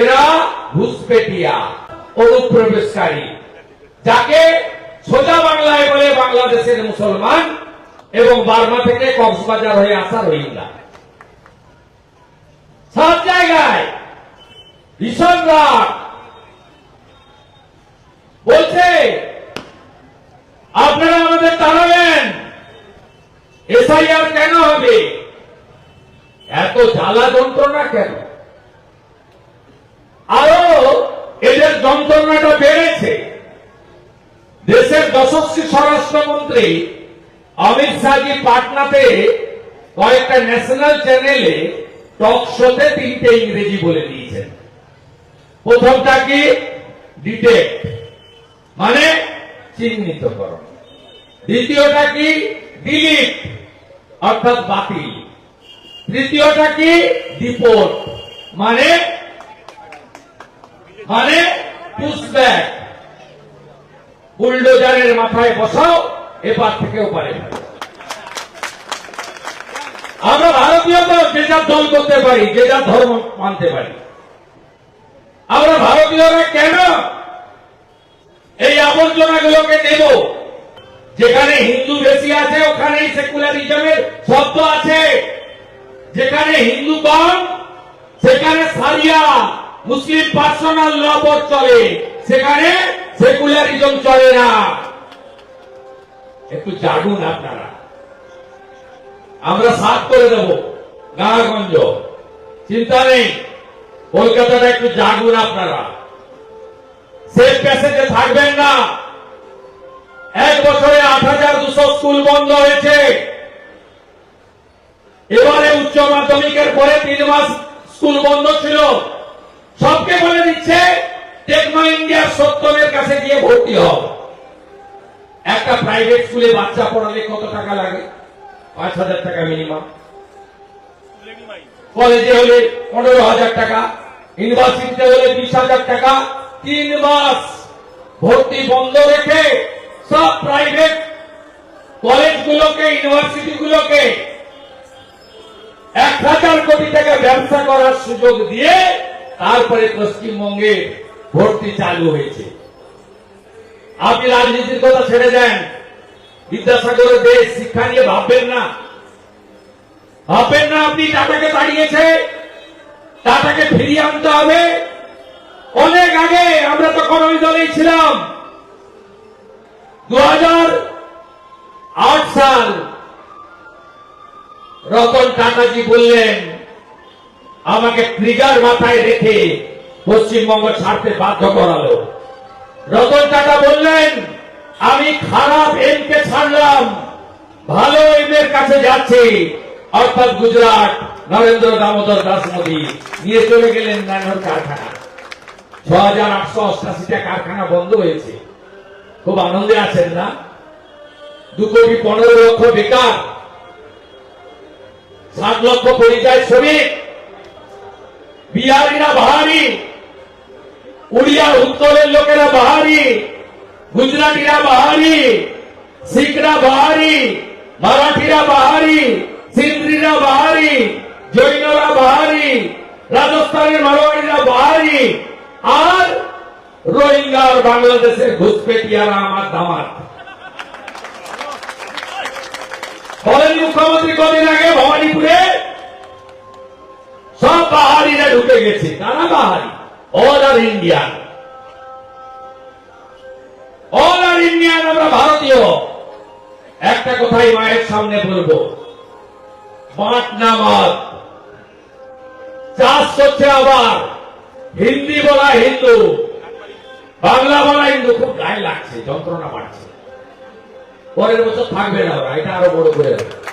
এরা ঘুষপেটিয়া, অনুপ্রবেশকারী। যাকে সোজা বাংলায় বলে বাংলাদেশের মুসলমান এবং বার্মা থেকে কক্সবাজার হয়ে আসা রোহিঙ্গা। সব জায়গায় ভীষণ রাগ। বলছে, আপনারা আমাদের তাড়াবেন। এসআইআর কেন হবে? এত জ্বালা যন্ত্রণা কেন? আরও এদের যন্ত্রণাটা বেড়েছে। দেশের যশস্বী স্বরাষ্ট্রমন্ত্রী অমিত শাহজি পাটনাতে কয়েকটা ন্যাশনাল চ্যানেলে টক শোতে তিনটে ইংরেজি বলে দিয়েছেন। প্রথমটা কি? ডিটেক্ট মানে চিহ্নিত চিহ্নিতকরণ। দ্বিতীয়টা কি? ডিলিট, অর্থাৎ বাতিল। তৃতীয়টা কি? ডিপোর্ট মানে মানে পুশব্যাক বুলডোজারের মাথায় বসাও, এপার থেকে ওপারে। আমরা ভারতীয় যে যার দল করতে পারি, যে যার ধর্ম মানতে পারি। আমরা ভারতীয়রা কেন এই আবর্জনাগুলোকে নেব? যেখানে হিন্দু বেশি আছে, ওখানেই সেকুলারিজমের শব্দ আছে। যেখানে হিন্দু কম সেখানে সারিয়া মুসলিম পার্সোনাল ল বোর্ড চলে। সেখানে সেকুলারিজম চলে না। একটু জাগুন আপনারা। আমরা সাফ করে দেব। গাঁগঞ্জ চিন্তা নেই। কলকাতাটা একটু জাগুন আপনারা। সেফ প্যাসেজে থাকবেন না। এক বছরে আট হাজার দুশো স্কুল বন্ধ হয়েছে। এবারে উচ্চ মাধ্যমিকের পরে তিন মাস স্কুল বন্ধ ছিল। সবকে বলে দিচ্ছে টেকনো ইন্ডিয়ার সত্যমের কাছে গিয়ে ভর্তি হও। একটা প্রাইভেট স্কুলে বাচ্চা পড়ালে কত টাকা লাগে? পাঁচ হাজার টাকা মিনিমাম কলেজে হলে পনেরো হাজার টাকা ইউনিভার্সিটিতে হলে বিশ হাজার টাকা, তিন মাস ভর্তি বন্ধ রেখে সব প্রাইভেট কলেজগুলোকে ইউনিভার্সিটিগুলোকে এক হাজার কোটি টাকা ব্যবসা করার সুযোগ দিয়ে তারপরে পশ্চিমবঙ্গে ভর্তি চালু হয়েছে। আপনি রাজনীতির কথা ছেড়ে দেন, বিদ্যাসাগরের দেশ, শিক্ষা নিয়ে ভাববেন না। ভাববেন না আপনি টাটাকে দাঁড়িয়েছে টাটাকে ফিরিয়ে আনতে হবে। অনেক আগে আমরা তখন ওই দলেই ছিলাম। দু আট সাল রতন টাটাজি বললেন আমাকে ট্রিগার মাথায় রেখে পশ্চিমবঙ্গ ছাড়তে বাধ্য করালো। রতন টাটা বললেন, আমি খারাপ এম কে ছাড়লাম। ভালো এমের কাছে যাচ্ছি। অর্থাৎ গুজরাট নরেন্দ্র দামোদর দাস মোদী নিয়ে চলে গেলেন ন্যানোর কারখানা। ছ হাজার আটশো অষ্টাশিটা কারখানা বন্ধ হয়েছে। খুব আনন্দে আছেন না? দু কোটি পনেরো লক্ষ বেকার, সাত লক্ষ পরিযায়ী শ্রমিক বিহারিরা বাহারি, উড়িয়া উত্তরের লোকেরা বাহারি, গুজরাটিরা বাহারি, শিখরা বাহারি, মারাঠিরা বাহারি সিন্ধ্রিরা বাহারি, জৈনরা বাহারি, রাজস্থানের মারোয়াড়িরা বাহারি, আর রোহিঙ্গা আর বাংলাদেশের ঘুষপেটিয়ারা আমার দামাত। বলেন মুখ্যমন্ত্রী কদিন আগে ভবানীপুরে ঢুকে গেছে। কারা পাহাড়ি all are Indian all are Indian আমরা ভারতীয়। একটা কথাই মায়ের সামনে বলব। মাঠ না মাঠ চাষ হচ্ছে আবার। হিন্দি বলা হিন্দু। বাংলা বলা হিন্দু। খুব গায়ে লাগছে, যন্ত্রণা বাড়ছে। পরের বছর থাকবে না ওরা, এটা আরও বড় করে হবে।